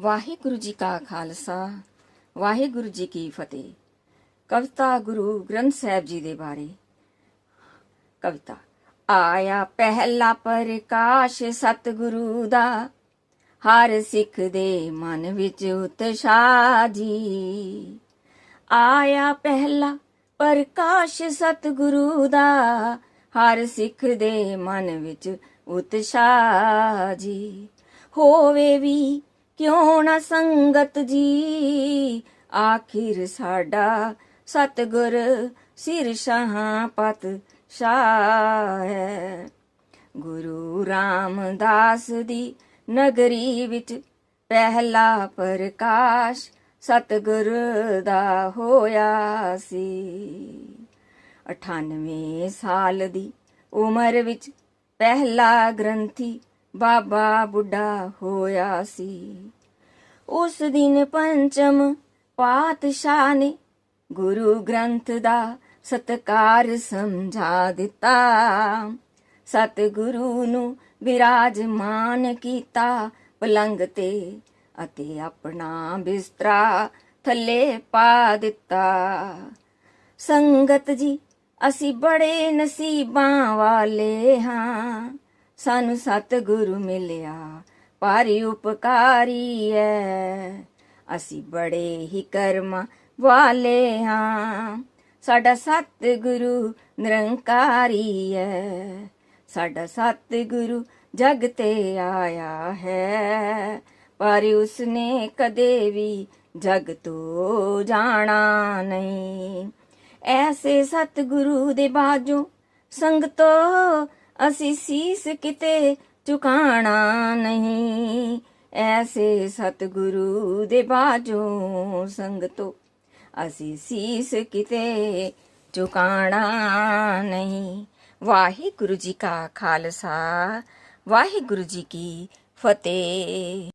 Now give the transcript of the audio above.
ਵਾਹਿਗੁਰੂ ਜੀ ਕਾ ਖਾਲਸਾ, ਵਾਹਿਗੁਰੂ ਜੀ ਕੀ ਫਤਿਹ। ਕਵਿਤਾ ਗੁਰੂ ਗ੍ਰੰਥ ਸਾਹਿਬ ਜੀ ਦੇ ਬਾਰੇ। ਕਵਿਤਾ, ਆਇਆ ਪਹਿਲਾ ਪ੍ਰਕਾਸ਼ ਸਤਿਗੁਰੂ ਦਾ, ਹਰ ਸਿੱਖ ਦੇ ਮਨ ਵਿੱਚ ਉਤਸ਼ਾਹ ਜੀ। ਆਇਆ ਪਹਿਲਾ ਪ੍ਰਕਾਸ਼ ਸਤਿਗੁਰੂ ਦਾ, ਹਰ ਸਿੱਖ ਦੇ ਮਨ ਵਿੱਚ ਉਤਸ਼ਾਹ ਜੀ। ਹੋਵੇ ਵੀ ਕਿਉਂ ਨਾ ਸੰਗਤ ਜੀ? ਆਖਿਰ ਸਾਡਾ ਸਤਿਗੁਰ ਸਿਰ ਸ਼ਾਹਾਂ ਪਤ ਸ਼ਾਹ ਹੈ ਗੁਰੂ ਰਾਮਦਾਸ ਦੀ ਨਗਰੀ ਵਿੱਚ ਪਹਿਲਾ ਪ੍ਰਕਾਸ਼ ਸਤਿਗੁਰ ਦਾ ਹੋਇਆ ਸੀ। 98 ਸਾਲ ਦੀ ਉਮਰ ਵਿੱਚ ਪਹਿਲਾ ਗ੍ਰੰਥੀ ਬਾਬਾ ਬੁੱਢਾ ਹੋਇਆ ਸੀ। ਉਸ ਦਿਨ ਪੰਚਮ ਪਾਤਸ਼ਾਹ ਨੇ ਗੁਰੂ ਗ੍ਰੰਥ ਦਾ ਸਤਕਾਰ ਸਮਝਾ ਦਿੱਤਾ। ਸਤਿਗੁਰੂ ਨੂੰ ਵਿਰਾਜਮਾਨ ਕੀਤਾ ਪਲੰਗ ਤੇ ਅਤੇ ਆਪਣਾ ਬਿਸਤਰਾ ਥੱਲੇ ਪਾ ਦਿੱਤਾ। ਸੰਗਤ ਜੀ, ਅਸੀਂ ਬੜੇ ਨਸੀਬਾਂ ਵਾਲੇ ਹਾਂ। ਸਾਨੂੰ ਸਤਿਗੁਰੂ ਮਿਲਿਆ ਭਾਰੀ ਉਪਕਾਰੀ ਹੈ ਅਸੀਂ ਬੜੇ ਹੀ ਕਰਮਾਂ ਵਾਲੇ ਹਾਂ। ਸਾਡਾ ਸਤਿਗੁਰੂ ਨਿਰੰਕਾਰੀ ਹੈ ਸਾਡਾ ਸਤਿਗੁਰੂ ਜਗ ਤੇ ਆਇਆ ਹੈ। ਪਰ ਉਸਨੇ ਕਦੇ ਵੀ ਜਗ ਤੋਂ ਜਾਣਾ ਨਹੀਂ। ਐਸੇ ਸਤਿਗੁਰੂ ਦੇ ਬਾਝੋਂ ਸੰਗਤੋ ਅਸੀਂ ਸੀਸ ਕਿਤੇ ਝੁਕਾਣਾ ਨਹੀਂ। ਐਸੇ ਸਤਿਗੁਰੂ ਦੇ ਬਾਝੋਂ ਸੰਗਤੋ, ਅਸੀਂ ਸੀਸ ਕਿਤੇ ਚੁਕਾਣਾ ਨਹੀਂ। ਵਾਹਿਗੁਰੂ ਜੀ ਕਾ ਖਾਲਸਾ, ਵਾਹਿਗੁਰੂ ਜੀ ਕੀ ਫਤਿਹ।